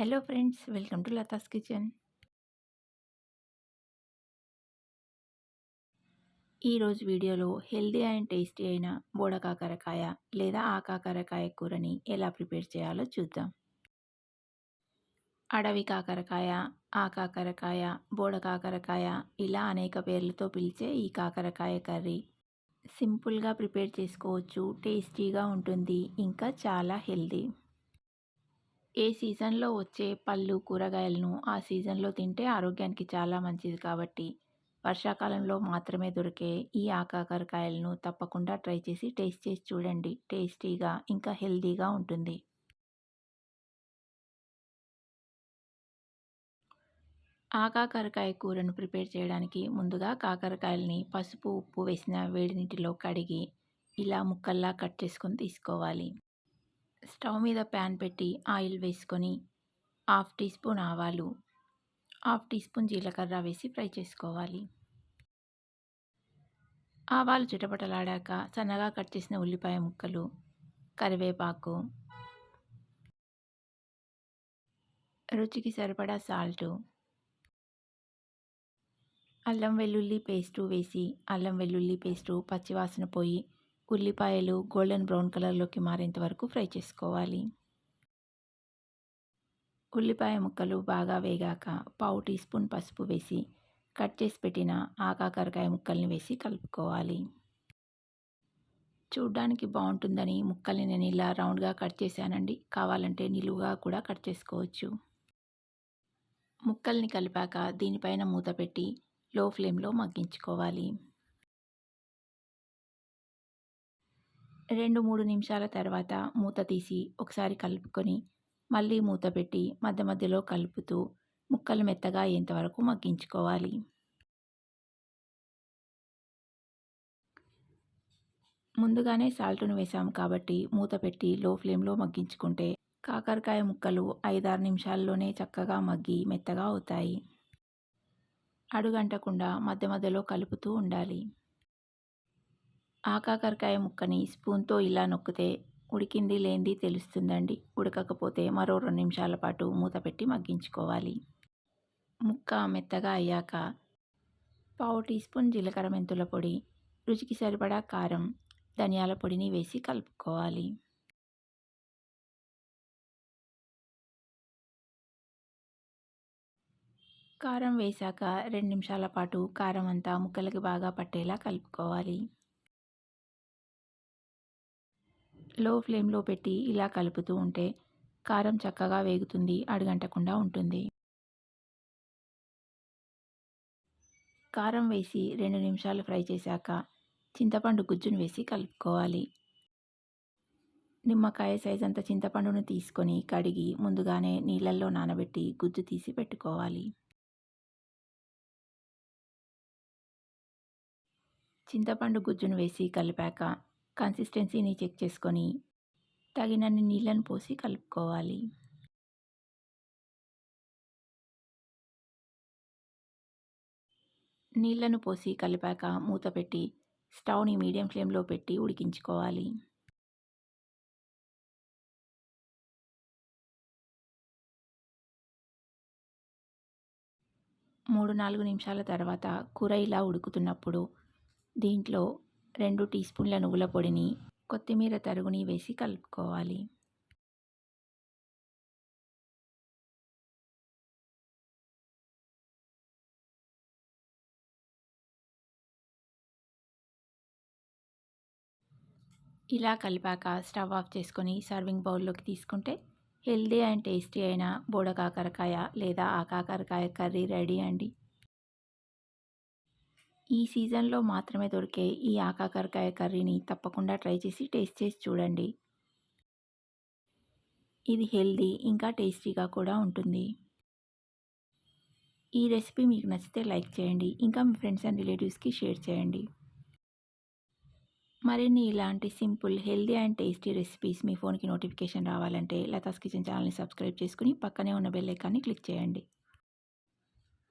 Hello friends welcome to Latha's kitchen ఈరోజు వీడియోలో healthy and tasty అయిన బోడ కాకరకాయ లేదా ఆ కాకరకాయ కూరని ఎలా ప్రిపేర్ చేయాలో చూద్దాం. అడవి కాకరకాయ ఆ కాకరకాయ బోడ కాకరకాయ ఇలా అనేక పేర్లతో పిలిచే ఈ కాకరకాయ కర్రీ. సింపుల్గా ప్రిపేర్ చేసుకోవచ్చు టేస్టీగా ఉంటుంది ఇంకా చాలా హెల్దీ. ఏ సీజన్లో వచ్చే పళ్ళు కూరగాయలను ఆ సీజన్లో తింటే ఆరోగ్యానికి చాలా మంచిది కాబట్టి వర్షాకాలంలో మాత్రమే దొరికే ఈ ఆకాకరకాయలను తప్పకుండా ట్రై చేసి టేస్ట్ చేసి చూడండి. టేస్టీగా ఇంకా హెల్దీగా ఉంటుంది. ఆకాకరకాయ కూరను ప్రిపేర్ చేయడానికి ముందుగా కాకరకాయలని పసుపు ఉప్పు వేసిన వేడి నీటిలో కడిగి ఇలా ముక్కల్లా కట్ చేసుకొని తీసుకోవాలి. స్టవ్ మీద ప్యాన్ పెట్టి ఆయిల్ వేసుకొని హాఫ్ టీ స్పూన్ ఆవాలు హాఫ్ టీ స్పూన్ జీలకర్ర వేసి ఫ్రై చేసుకోవాలి. ఆవాలు చిటపటలాడాక సన్నగా కట్ చేసిన ఉల్లిపాయ ముక్కలు కరివేపాకు రుచికి సరిపడా సాల్టు అల్లం వెల్లుల్లి పేస్టు వేసి అల్లం వెల్లుల్లి పేస్టు పచ్చివాసన పోయి ఉల్లిపాయలు గోల్డెన్ బ్రౌన్ కలర్లోకి మారేంత వరకు ఫ్రై చేసుకోవాలి. ఉల్లిపాయ ముక్కలు బాగా వేగాక పావు టీ స్పూన్ పసుపు వేసి కట్ చేసి పెట్టిన ఆకాకరకాయ ముక్కల్ని వేసి కలుపుకోవాలి. చూడ్డానికి బాగుంటుందని ముక్కల్ని నేను ఇలా రౌండ్గా కట్ చేశానండి. కావాలంటే నిలువుగా కూడా కట్ చేసుకోవచ్చు. ముక్కల్ని కలిపాక దీనిపైన మూత పెట్టి లో ఫ్లేమ్లో మగ్గించుకోవాలి. రెండు మూడు నిమిషాల తర్వాత మూత తీసి ఒకసారి కలుపుకొని మళ్ళీ మూత పెట్టి మధ్య మధ్యలో కలుపుతూ ముక్కలు మెత్తగా అయ్యేంతవరకు మగ్గించుకోవాలి. ముందుగానే సాల్ట్ను వేసాము కాబట్టి మూత పెట్టి లో ఫ్లేమ్లో మగ్గించుకుంటే కాకరకాయ ముక్కలు ఐదారు నిమిషాల్లోనే చక్కగా మగ్గి మెత్తగా అవుతాయి. అడుగంటకుండా మధ్య మధ్యలో కలుపుతూ ఉండాలి. ఆకాకరకాయ ముక్కని స్పూన్తో ఇలా నొక్కితే ఉడికింది లేనిది తెలుస్తుందండి. ఉడకకపోతే మరో రెండు నిమిషాల పాటు మూత పెట్టి మగ్గించుకోవాలి. ముక్క మెత్తగా అయ్యాక పావు టీ స్పూన్ జీలకర్ర మెంతుల పొడి రుచికి సరిపడా కారం ధనియాల పొడిని వేసి కలుపుకోవాలి. కారం వేశాక రెండు నిమిషాల పాటు కారం అంతా ముక్కలకి బాగా పట్టేలా కలుపుకోవాలి. లో ఫ్లేమ్లో పెట్టి ఇలా కలుపుతూ ఉంటే కారం చక్కగా వేగుతుంది అడుగంటకుండా ఉంటుంది. కారం వేసి రెండు నిమిషాలు ఫ్రై చేశాక చింతపండు గుజ్జును వేసి కలుపుకోవాలి. నిమ్మకాయ సైజ్ అంత చింతపండును తీసుకొని కడిగి ముందుగానే నీళ్ళల్లో నానబెట్టి గుజ్జు తీసి పెట్టుకోవాలి. చింతపండు గుజ్జును వేసి కలిపాక కన్సిస్టెన్సీని చెక్ చేసుకొని తగినన్ని నీళ్ళను పోసి కలుపుకోవాలి. నీళ్ళను పోసి కలిపాక మూత పెట్టి స్టవ్ని మీడియం ఫ్లేమ్లో పెట్టి ఉడికించుకోవాలి. మూడు నాలుగు నిమిషాల తర్వాత కూర ఇలా ఉడుకుతున్నప్పుడు దీంట్లో రెండు టీ స్పూన్ల నువ్వుల పొడిని కొత్తిమీర తరుగుని వేసి కలుపుకోవాలి. ఇలా కలిపాక స్టవ్ ఆఫ్ చేసుకొని సర్వింగ్ బౌల్లోకి తీసుకుంటే హెల్దీ అండ్ టేస్టీ అయిన బోడకాకరకాయ లేదా ఆకాకరకాయ కర్రీ రెడీ అండి. ఈ సీజన్లో మాత్రమే దొరికే ఈ ఆకాకరకాయ కర్రీని తప్పకుండా ట్రై చేసి టేస్ట్ చేసి చూడండి. ఇది హెల్దీ ఇంకా టేస్టీగా కూడా ఉంటుంది. ఈ రెసిపీ మీకు నచ్చితే లైక్ చేయండి ఇంకా మీ ఫ్రెండ్స్ అండ్ రిలేటివ్స్కి షేర్ చేయండి. మరిన్ని ఇలాంటి simple healthy and tasty recipes మీ ఫోన్కి నోటిఫికేషన్ రావాలంటే లతాస్ కిచెన్ ఛానల్ని సబ్స్క్రైబ్ చేసుకుని పక్కనే ఉన్న బెల్ ఐకాన్ని క్లిక్ చేయండి.